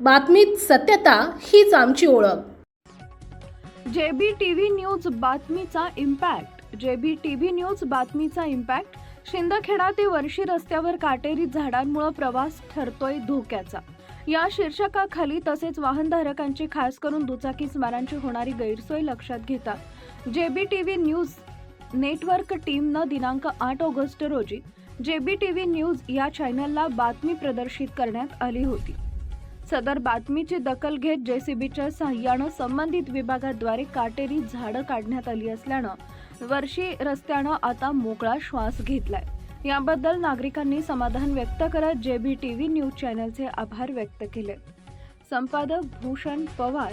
बातमीत सत्यता हीच आमची ओळख. जेबी टीव्ही न्यूज बातमीचा इम्पॅक्ट. जेबी टीव्ही न्यूज बातमीचा इम्पॅक्ट. शिंदखेडा ते वर्षी रस्त्यावर काटेरी झाडांमुळे प्रवास ठरतोय धोक्याचा. या शीर्षकाखाली तसेच वाहनधारकांची खास करून दुचाकी स्मारांची होणारी गैरसोय लक्षात घेता जेबी टीव्ही न्यूज नेटवर्क टीमनं दिनांक आठ ऑगस्ट रोजी जे बी टी व्ही न्यूज या चॅनलला बातमी प्रदर्शित करण्यात आली होती. सदर बातमीची दखल घेत जेसीबीच्या सहाय्यानं संबंधित विभागाद्वारे काटेरी झाडं काढण्यात आली असल्यानं वर्षी रस्त्यानं आता मोकळा श्वास घेतलाय. याबद्दल नागरिकांनी समाधान व्यक्त करत J B T V news चॅनलचे आभार व्यक्त केले. संपादक भूषण पवार